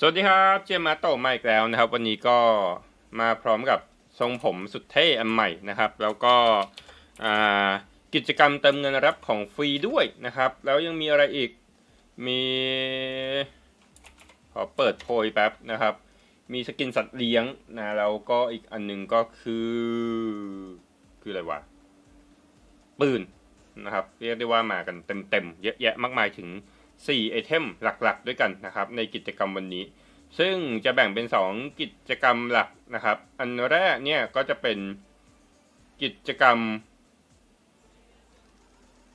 สวัสดีครับเจมมาโตมาอีกแล้วนะครับ วันนี้ก็มาพร้อมกับทรงผมสุดเท่อันใหม่นะครับ แล้วก็กิจกรรมเติมเงินรับของฟรีด้วยนะครับ แล้วยังมีอะไรอีกมีขอเปิดโพยแป๊บนะครับ มีสกินสัตว์เลี้ยงนะแล้วก็อีกอันหนึงก็คือ คืออะไรวะปืนนะครับ เรียกได้ว่ามากันเต็มๆเยอะแยะมากมายถึง 4ไอเทมหลักๆ ด้วยกันนะครับในกิจกรรมวันนี้ ซึ่งจะแบ่งเป็น 2 กิจกรรมหลักนะครับ อันแรกเนี่ยก็จะเป็นกิจกรรม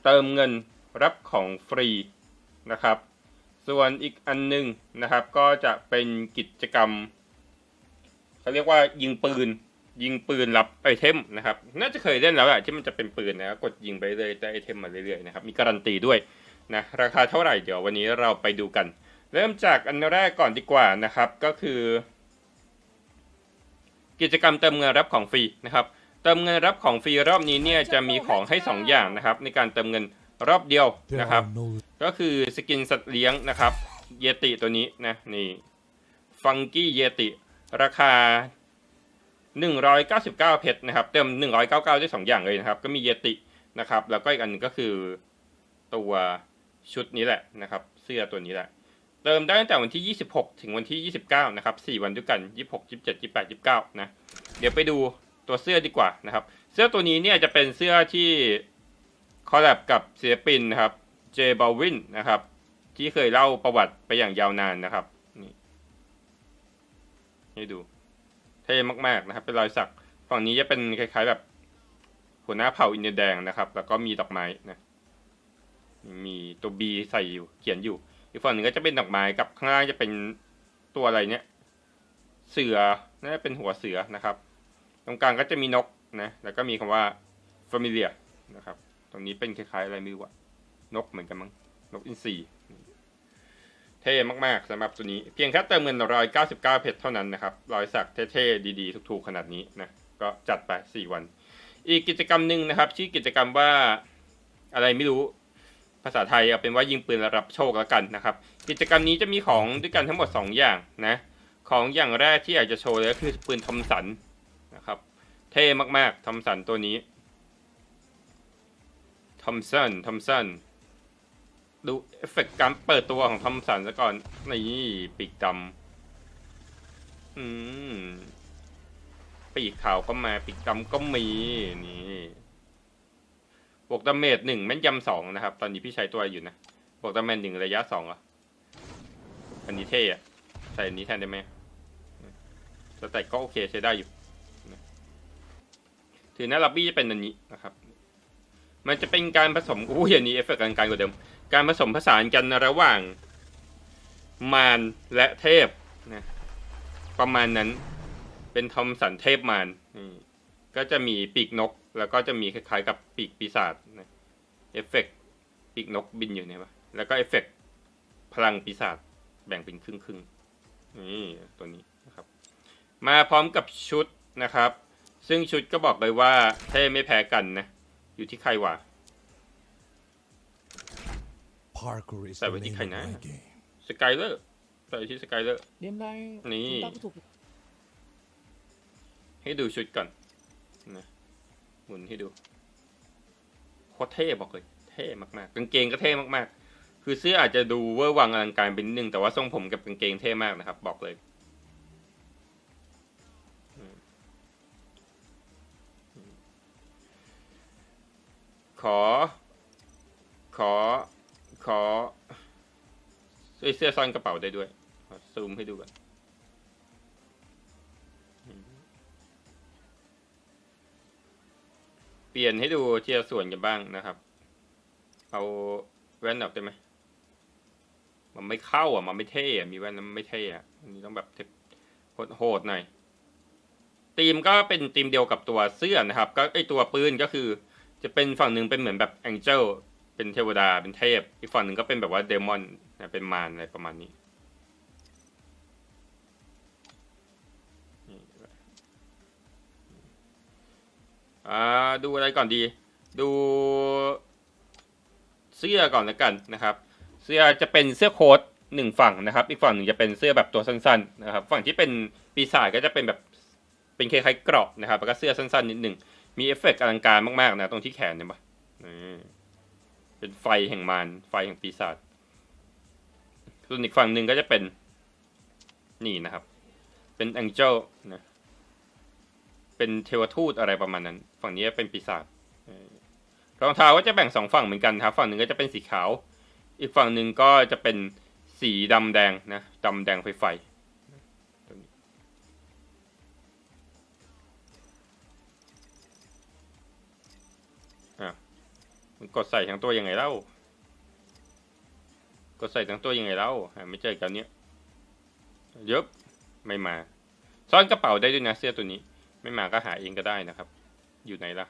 เติมเงินรับของฟรีนะครับ ส่วนอีกอันหนึงนะครับก็จะเป็นกิจกรรมเขาเรียกว่ายิงปืนยิงปืนรับไอเทมนะครับ น่าจะเคยเล่นแล้วอะที่มันจะเป็นปืนนะกดยิงไปเรื่อยได้ไอเทมมาเรื่อยๆนะครับมีการันตีด้วย นะราคาเท่าไหร่เดี๋ยววันนี้เราไปดูกัน เริ่มจากอันแรกก่อนดีกว่านะครับก็คือ กิจกรรมเติมเงินรับของฟรีนะครับเติมเงินรับของฟรีรอบนี้เนี่ยจะมีของให้ 2 อย่างนะครับ ในการเติมเงินรอบเดียว There นะครับ are no ก็คือสกินสัตว์เลี้ยงนะครับเยติตัวนี้นะนี่ฟังกี้เยติราคา 199 เพชรนะครับ เติม 199 ได้ 2 อย่างเลยนะครับ ก็มีเยตินะครับ แล้วก็อีกอันหนึงก็คือตัว ชุดนี้แหละนะครับ เสื้อตัวนี้แหละ เติมได้ตั้งแต่วันที่ 26 ถึงวันที่ 29 นะครับ 4 วันด้วยกัน 26 27 28 29 นะ เดี๋ยวไปดูตัวเสื้อดีกว่านะครับ เสื้อตัวนี้เนี่ยจะเป็นเสื้อที่คอลแลบกับศิลปินนะครับเจบ a ลวินนะครับ ที่เคยเล่าประวัติไปอย่างยาวนานนะครับ นี่ให้ดูเท่มาก ๆนะครับ เป็นรอยสักฝั่งนี้จะเป็นคล้ายๆแบบหัวหน้าเผ่าอินเดียแดงนะครับ แล้วก็มีดอกไม้นะ มีตัวบีใส่อยู่ เขียนอยู่ อีกฝั่งหนึ่งก็จะเป็นดอกไม้กับข้างล่างจะเป็นตัวอะไรเนี่ย เสือน่าจะเป็นหัวเสือนะครับ ตรงกลางก็จะมีนกนะ แล้วก็มีคำว่า familiar นะครับ ตรงนี้เป็นคล้ายๆอะไรไม่รู้อะนกเหมือนกันมั้ง นกอินทรีเท่มาก ๆสำหรับตัวนี้ เพียงแค่เติมเงินร้อยเก้าสิบเก้าเพชรเท่านั้นนะครับ รอยสักเท่ๆ ดีๆ ถูกๆ ขนาดนี้นะ ก็จัดไปสี่วัน อีกกิจกรรมหนึ่งนะครับ ชื่อกิจกรรมว่าอะไรไม่รู้ ภาษาไทยเอาเป็นว่ายิงปืนรับโชคแล้วกันนะครับ กิจกรรมนี้จะมีของด้วยกันทั้งหมด 2 อย่างนะ ของอย่างแรกที่อยากจะโชว์เลยก็คือปืนทอมสันนะครับ เท่มากๆทอมสันตัวนี้ทอมสันทอมสันดูเอฟเฟกต์การเปิดตัวของทอมสันซะก่อนนี่ปีกดำอืมปีกขาวก็มาปีกดำก็มีนี่ บวกดาเมจหนึ่งแม่นยำสองนะครับ ตอนนี้พี่ใช้ตัวอยู่นะ บวกดาเมจหนึ่งระยะสองเหรออันนี้เท่อะใส่อันนี้แทนได้ไหมสแต็กก็โอเคใช้ได้อยู่ถือหน้าลับบี้จะเป็นอันนี้นะครับ มันจะเป็นการผสมอู้ยอันนี้เอฟเฟกต์การกว่าเดิม การผสมผสานกันระหว่าง มารและเทพนะประมาณนั้นเป็นทอมสันเทพมารนี่ ก็จะมีปีกนก แล้วก็จะมีคล้ายๆกับปีกปีศาจนะเอฟเฟกต์ปีกนกบินอยู่เนี่ยปะแล้วก็เอฟเฟกต์พลังปีศาจแบ่งเป็นครึ่งๆนี่ตัวนี้นะครับ มาพร้อมกับชุดนะครับ ซึ่งชุดก็บอกเลยว่าเท่ไม่แพ้กันนะ อยู่ที่ใครวะ parkour is Sao the vậy, đi name khai of ná. my game. สกายเลอร์ใส่ที่สกายเลอร์เรียมได้นี่คุณตาก็ถูกให้ดูชุดก่อน นะหมุนให้ดูโคตรเท่บอกเลยเท่มากๆกางเกงก็เท่มากๆ คือเสื้ออาจจะดูเวอร์วังอลังการเป็นนิดนึง แต่ว่าทรงผมกับกางเกงเท่มากนะครับ บอกเลยขอ ขอ ขอเอ้ยเสื้อซ่อนกระเป๋าได้ด้วย ซูมให้ดูก่อน เปลี่ยนให้ดูเทีละส่วนกันบ้างนะครับ เอาแว่นออกได้ไหม มันไม่เข้าอะ มันไม่เท่อะ มีแว่นแล้วมันไม่เท่อะอันนี้ต้องแบบโหดๆหน่อยธีมก็เป็นธีมเดียวกับตัวเสื้อนะครับ ก็ไอตัวปืนก็คือ จะเป็นฝั่งหนึ่งเป็นเหมือนแบบแองเจิลเป็นเทวดาเป็นเทพ อีกฝั่งหนึ่งก็เป็นแบบว่าเดมอนเป็นมารอะไรประมาณนี้อ่า ดูอะไรก่อนดี ดูเสื้อก่อนแล้วกันนะครับ เสื้อจะเป็นเสื้อโค้ทหนึ่งฝั่งนะครับ อีกฝั่งหนึ่งจะเป็นเสื้อแบบตัวสั้นๆนะครับ ฝั่งที่เป็นปีศาจก็จะเป็นแบบเป็นคล้ายๆเกราะนะครับ แล้วก็เสื้อสั้นๆนิดหนึ่ง มีเอฟเฟกต์อลังการมากๆนะตรงที่แขนเนี่ยปะเป็นไฟแห่งมารไฟแห่งปีศาจ ส่วนอีกฝั่งหนึ่งก็จะเป็นนี่นะครับ เป็นแองเจิลนะ เป็นเทวทูตอะไรประมาณนั้น ฝั่งนี้เป็นปีศาจรองเท้าก็จะแบ่งสองฝั่งเหมือนกันครับฝั่งหนึ่งก็จะเป็นสีขาว อีกฝั่งหนึ่งก็จะเป็นสีดำแดงนะดำแดงไฟไฟมันกดใส่ทั้งตัวยังไงเล่า กดใส่ทั้งตัวยังไงเล่าหาไม่เจอกันเนี้ยเยอะไม่มา ซ่อนกระเป๋าได้ด้วยนะเสื้อตัวนี้ ไม่มาก็หาเองก็ได้นะครับ อยู่ไหนล่ะ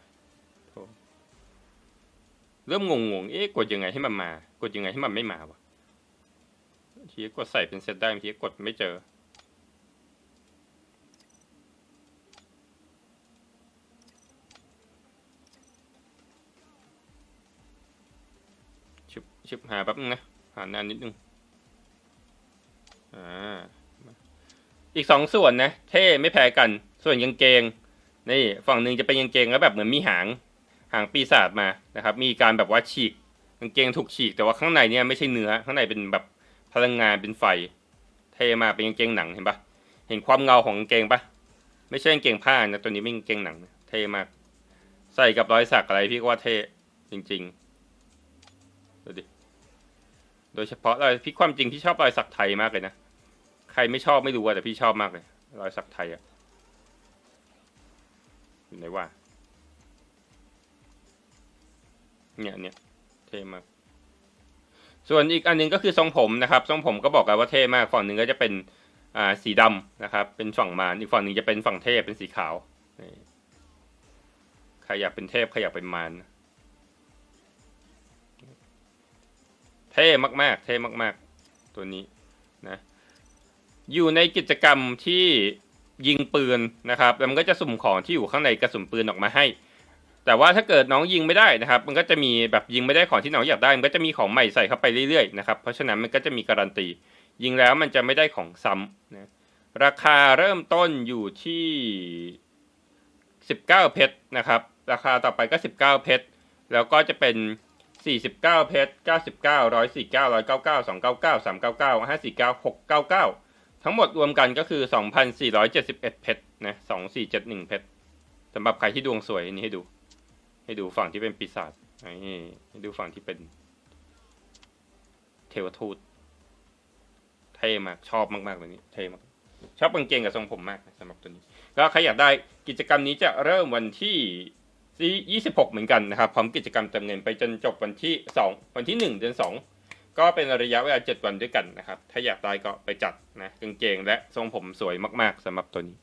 เริ่มงงๆ เอ๊ะกดยังไงให้มันมา กดยังไงให้มันไม่มาวะทีกดใส่เป็นเซตได้ทีกดไม่เจอ ชิบชิบหาแป๊บนึงนะหานานนิดนึง อ่า อีกสองส่วนนะ เท่ไม่แพ้กัน ส่วนกางเกงนี่ฝั่งหนึ่งจะเป็นกางเกงแล้วแบบเหมือนมีหางหางปีศาจมานะครับ มีการแบบว่าฉีกกางเกงถูกฉีกแต่ว่าข้างในเนี่ยไม่ใช่เนื้อข้างในเป็นแบบพลังงานเป็นไฟเทมาเป็นกางเกงหนังเห็นปะเห็นความเงาของกางเกงปะไม่ใช่กางเกงผ้านะตัวนี้ไม่กางเกงหนังเทมาก ใส่กับรอยสักอะไรพี่ก็ว่าเทจริงๆดูดิโดยเฉพาะรอยพี่ความจริงพี่ชอบรอยสักไทยมากเลยนะใครไม่ชอบไม่รู้อะแต่พี่ชอบมากเลย รอยสักไทยอะ อยู่ไหนว่าเนี่ยเนี่ยเท่มาก ส่วนอีกอันหนึงก็คือทรงผมนะครับทรงผมก็บอกกันว่าเท่มากฝั่งหนึ่งก็จะเป็นอ่าสีดำนะครับ เป็นฝั่งมารอีกฝั่งหนึ่งจะเป็นฝั่งเทพเป็นสีขาวใครอยากเป็นเทพใครอยากเป็นมารเท่มากๆ เท่มาก ๆ ตัวนี้นะอยู่ในกิจกรรมที่ ยิงปืนนะครับแล้วมันก็จะสุ่มของที่อยู่ข้างในกระสุนปืนออกมาให้ แต่ว่าถ้าเกิดน้องยิงไม่ได้นะครับ มันก็จะมีแบบยิงไม่ได้ของที่น้องอยากได้ มันก็จะมีของใหม่ใส่เข้าไปเรื่อยๆนะครับเพราะฉะนั้นมันก็จะมีการันตียิงแล้วมันจะไม่ได้ของซ้ำนะราคาเริ่มต้นอยู่ที่ 19 เพชรนะครับ ราคาต่อไปก็ 19 เพชรแล้วก็จะเป็น 49 เพชร99 149 199 299 399 549 699 ทั้งหมดรวมกันก็คือ 2,471 เพชรนะ 2471 เพชรสำหรับใครที่ดวงสวยนนี้ให้ดู ให้ดูฝั่งที่เป็นปีศาจนี่ให้ดูฝั่งที่เป็น เทวทูต เท่มาก ชอบมากๆเลยนี้ เท่มาก ชอบกางเกงกับทรงผมมากสำหรับตัวนี้ ก็ใครอยากได้กิจกรรมนี้จะเริ่มวันที่ 26 เหมือนกันนะครับ พร้อมกิจกรรมเติมเงินไปจนจบวันที่ 2 วันที่ 1 เดือน 2 ก็เป็นระยะเวลา 7 วันด้วยกันนะครับ ถ้าอยากได้ก็ไปจัดนะกางเกงและทรงผมสวยมากๆสำหรับตัวนี้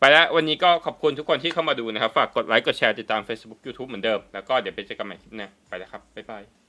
ไปแล้ววันนี้ก็ขอบคุณทุกคนที่เข้ามาดูนะครับ ฝากกดไลค์กดแชร์ติดตาม Facebook YouTube เหมือนเดิม แล้วก็เดี๋ยวไปเจอกันใหม่คลิปหน้าไปแล้วครับ บ๊ายบาย